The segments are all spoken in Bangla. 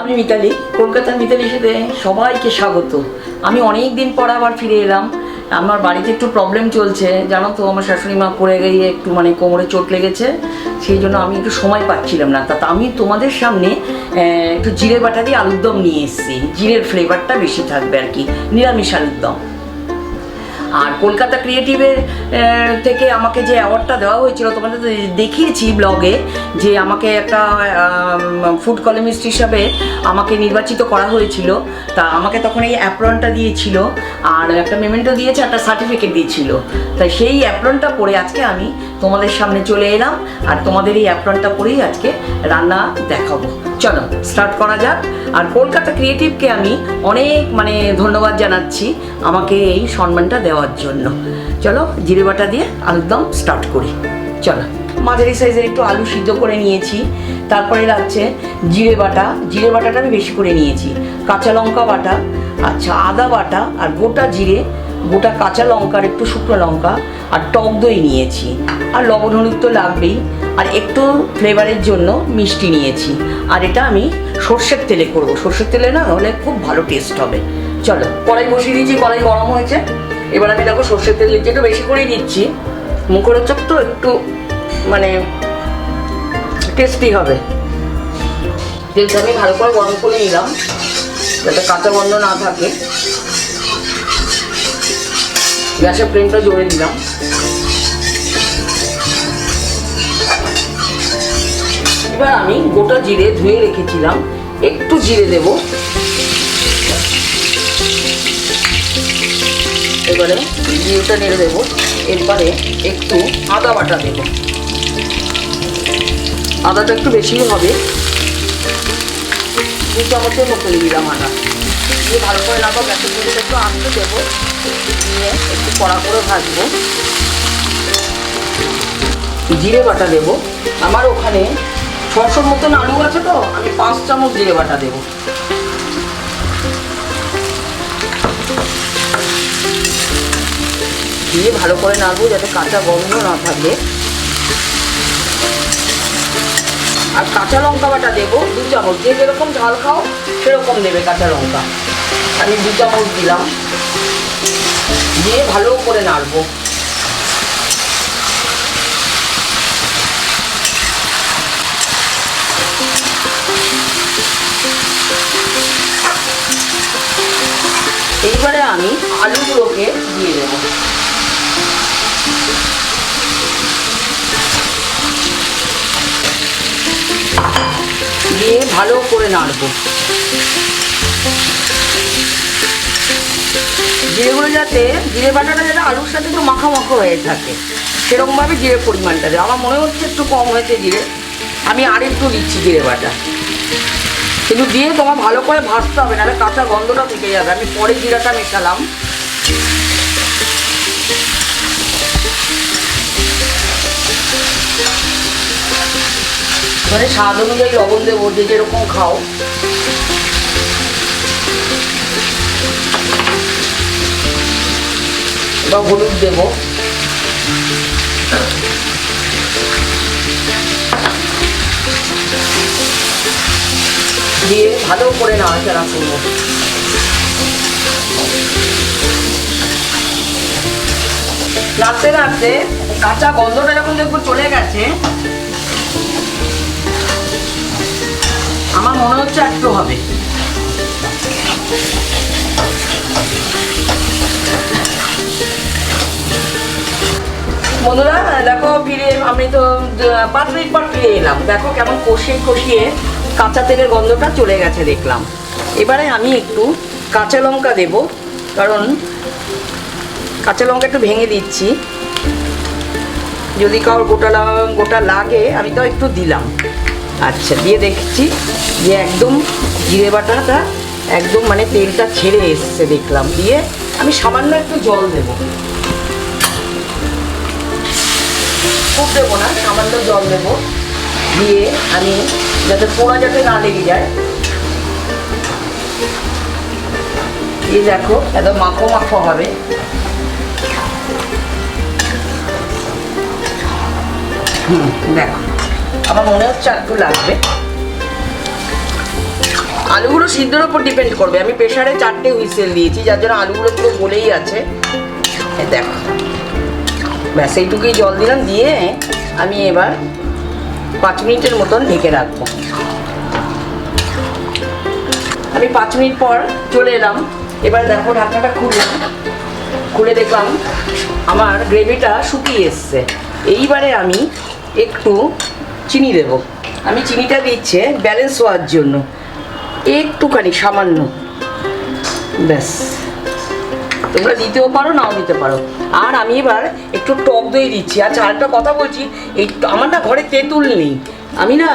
আমি মিতালি, কলকাতার মিতালির সাথে সবাইকে স্বাগত। আমি অনেক দিন পর আবার ফিরে এলাম। আমার বাড়িতে একটু প্রবলেম চলছে, জানো তো, আমার শাশুড়ি মা পড়ে গিয়ে একটু মানে কোমরে চোট লেগেছে, সেই জন্য আমি একটু সময় পাচ্ছিলাম না। তা আমি তোমাদের সামনে একটু জিরে বাটা দিয়ে আলুর দম নিয়ে এসেছি। জিরের ফ্লেভারটা বেশি থাকবে আর কি নিরামিষ আলুর দম আর কলকাতা ক্রিয়েটিভের থেকে আমাকে যে অ্যাওয়ার্ডটা দেওয়া হয়েছিল, তোমাদের দেখিয়েছি ব্লগে যে আমাকে একটা ফুড কলমিস্ট হিসাবে আমাকে নির্বাচিত করা হয়েছিল। তা আমাকে তখন এই অ্যাপ্রনটা দিয়েছিল আর একটা মেমেন্টও দিয়েছে, একটা সার্টিফিকেট দিয়েছিল। তাই সেই অ্যাপ্রনটা পরে আজকে আমি তোমাদের সামনে চলে এলাম আর তোমাদের এই অ্যাপ্রনটা পরেই আজকে রান্না দেখাবো। চলো স্টার্ট করা যাক। আর কলকাতা ক্রিয়েটিভকে আমি অনেক মানে ধন্যবাদ জানাচ্ছি আমাকে এই সম্মানটা দেওয়ার জন্য। চলো, জিরে বাটা দিয়ে আলুরদম স্টার্ট করি। চলো, মাঝারি সাইজের একটু আলু সিদ্ধ করে নিয়েছি। তারপরে লাগছে জিরে বাটা। জিরে বাটাটা আমি বেশি করে নিয়েছি। কাঁচা লঙ্কা বাটা আচ্ছা আদা বাটা আর গোটা জিরে গোটা কাঁচা লঙ্কার একটু শুকনো লঙ্কা আর টক দই নিয়েছি। আর লবণ হলুদ তো লাগবেই। আর একটু ফ্লেভারের জন্য মিষ্টি নিয়েছি। আর এটা আমি সর্ষের তেলে করব। সর্ষের তেলে না হলে খুব ভালো টেস্ট হবে। চলো, কড়াই বসিয়ে দিয়েছি, কড়াই গরম হয়েছে। এবার আমি দেখো সর্ষের তেল দিচ্ছি একটু বেশি করেই দিচ্ছি। মুখরোচক তো একটু মানে টেস্টি হবে। তেলটা আমি ভালো করে গরম করে নিলাম। যাতে কাঁচা গন্ধ না থাকে। গ্যাসের ফ্লেমটা জোরে দিলাম এবার আমি গোটা জিরে ধুয়ে রেখেছিলাম। একটু জিরে দেব। এবারে জিরেটা নেড়ে দেবো। এরপরে একটু আদা বাটা দেব। আদাটা একটু বেশি হবে। দু চামচের মতো দিলাম আদা। দিয়ে ভালো করে লাগাবো গ্যাসের মধ্যে একটু আস্তে দেবো। দিয়ে একটু কড়া করে ভাজবো। জিরে বাটা দেবো। আমার ওখানে ছশোর মতন আলু আছে তো, আমি পাঁচ চামচ জিরে বাটা দেবো। দিয়ে ভালো করে নাড়বো যাতে কাঁচা গন্ধ না থাকে। আর কাঁচা লঙ্কা বাটা দেবো, দু চামচ। যে যেরকম ঝাল খাও, সেরকম দেবে কাঁচা লঙ্কা। আমি দু চামচ দিলাম। দিয়ে ভালো করে নাড়বো। এইবারে আমি আলুগুলোকে দিয়ে দেবো। দিয়ে ভালো করে নাড়বো। জিরেগুলো যাতে, জিরে বাটাটা যাতে আলুর সাথে একটু মাখা মাখা হয়ে থাকে, সেরকমভাবে জিরে পরিমাণটা দেয় আমার মনে হচ্ছে একটু কম হয়েছে জিরে। আমি আর একটু দিচ্ছি জিরে বাটা। কিন্তু দিয়ে তোমার ভালো করে ভাজতে হবে, নাহলে কাঁচা গন্ধটা থেকে যাবে। আমি পরে জিরাটা মেশালাম। মানে স্বাদ অনুযায়ী লবণ দেবো, যে যেরকম খাও। এবার হলুদ দেবো। দিয়ে ভালো করে নাড়াচাড়া করব। নাড়তে নাড়তে কাঁচা গন্ধটা যখন দেখব চলে গেছে, আমার মনে হচ্ছে একটু হবে। বন্ধুরা, দেখো ফিরে, আমি তো পাঁচ মিনিট পর ফিরে এলাম। দেখো কেমন কষিয়ে কষিয়ে কাঁচা তেলের গন্ধটা চলে গেছে দেখলাম। এবারে আমি একটু কাঁচা লঙ্কা দেব, কারণ কাঁচা লঙ্কা একটু ভেঙে দিচ্ছি। যদি কারোর গোটা গোটা লাগে, আমি তো একটু দিলাম। আচ্ছা দিয়ে দেখছি যে একদম জিরে বাটাটা একদম মানে তেলটা ছেড়ে এসছে দেখলাম। দিয়ে আমি সামান্য একটু জল দেবো। খুব দেবো না, সামান্য জল দেবো। দিয়ে আমি যাতে পোড়া যাতে না লেগে যায়। এই দেখো একদম মাখো মাখো হবে। দেখো, আমার মনে হচ্ছে একটু লাগবে। আলুগুলো সিদ্ধর ওপর ডিপেন্ড করবে। আমি প্রেশারে চারটে হুইসেল দিয়েছি, যার জন্য আলুগুলো পুরো গলেই আছে। দেখো। ব্যাস, এইটুকুই জল দিলাম, দিয়ে আমি এবার পাঁচ মিনিটের মতন ঢেকে রাখব। আমি পাঁচ মিনিট পর চলে এলাম। এবার দেখো ঢাকনাটা খুললাম। খুলে দেখলাম আমার গ্রেভিটা শুকিয়ে এসছে। এইবারে আমি একটু চিনি দেব। আমি চিনিটা দিচ্ছে ব্যালেন্স হওয়ার জন্য। একটুখানি সামান্য। ব্যাস। তোমরা দিতেও পারো, নাও দিতে পারো। আর আমি এবার একটু টক দই দিচ্ছি। আচ্ছা আরেকটা কথা বলছি, এই আমার না ঘরে তেঁতুল নেই। আমি না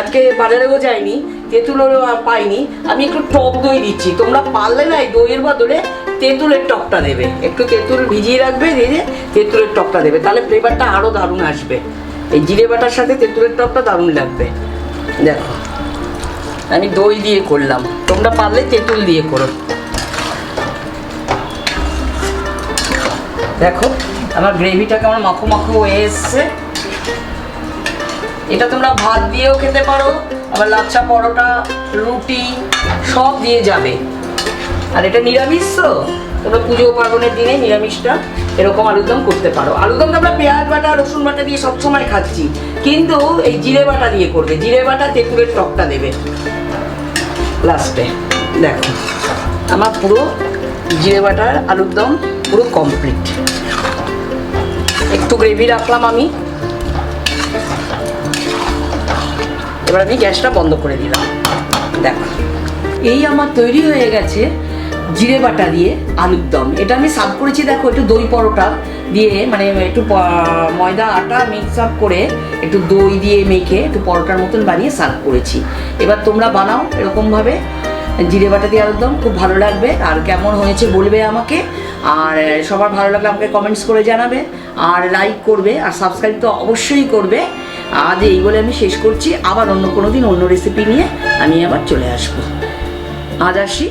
আজকে বাজারেও যাইনি তেঁতুলও পাইনি। আমি একটু টক দই দিচ্ছি। তোমরা পারলে না এই দইয়ের বদলে তেঁতুলের টকটা দেবে। একটু তেঁতুল ভিজিয়ে রাখবে দিয়ে তেঁতুলের টকটা দেবে। তাহলে ফ্লেভারটা আরও দারুণ আসবে। এই জিরে বাটার সাথে তেঁতুলের টকটা দারুণ লাগবে। দেখো, আমি দই দিয়ে করলাম। তোমরা পারলে তেঁতুল দিয়ে করো। দেখো, আমার গ্রেভিটা কেমন মাখো মাখো হয়ে এসছে। এটা তোমরা ভাত দিয়েও খেতে পারো, আবার লাচ্ছা, পরোটা, রুটি, সব দিয়ে যাবে। আর এটা নিরামিষ তো? তোমরা পুজো পার্বণের দিনে নিরামিষটা এরকম আলুদম করতে পারো। আলুদমটা আমরা পেঁয়াজ বাটা, রসুন বাটা দিয়ে সবসময় খাচ্ছি, কিন্তু এই জিরে বাটা দিয়ে করবে। জিরে বাটা তেঁতুলের টকটা দেবে। লাস্টে, দেখো, আমার পুরো জিরে বাটার আলুর দম পুরো কমপ্লিট গ্রেভি রাখলাম আমি। এবার আমি গ্যাসটা বন্ধ করে দিলাম। দেখো, এই আমার তৈরি হয়ে গেছে জিরে বাটা দিয়ে আলুর দম। এটা আমি সার্ভ করেছি, দেখো, একটু দই পরোটা দিয়ে মানে একটু ময়দা, আটা মিক্স আপ করে একটু দই দিয়ে মেখে একটু পরোটার মতন বানিয়ে সার্ভ করেছি। এবার তোমরা বানাও এরকমভাবে। জিরে বাটা দিয়ে আলুর দম, খুব ভালো লাগবে। আর কেমন হয়েছে বলবে আমাকে। আর সবার ভালো লাগলে আমাকে কমেন্টস করে জানাবে, আর লাইক করবে, আর সাবস্ক্রাইব তো অবশ্যই করবে। আজ এই বলে আমি শেষ করছি। আবার অন্য কোনো দিন অন্য রেসিপি নিয়ে আমি আবার চলে আসব। আজ আসি।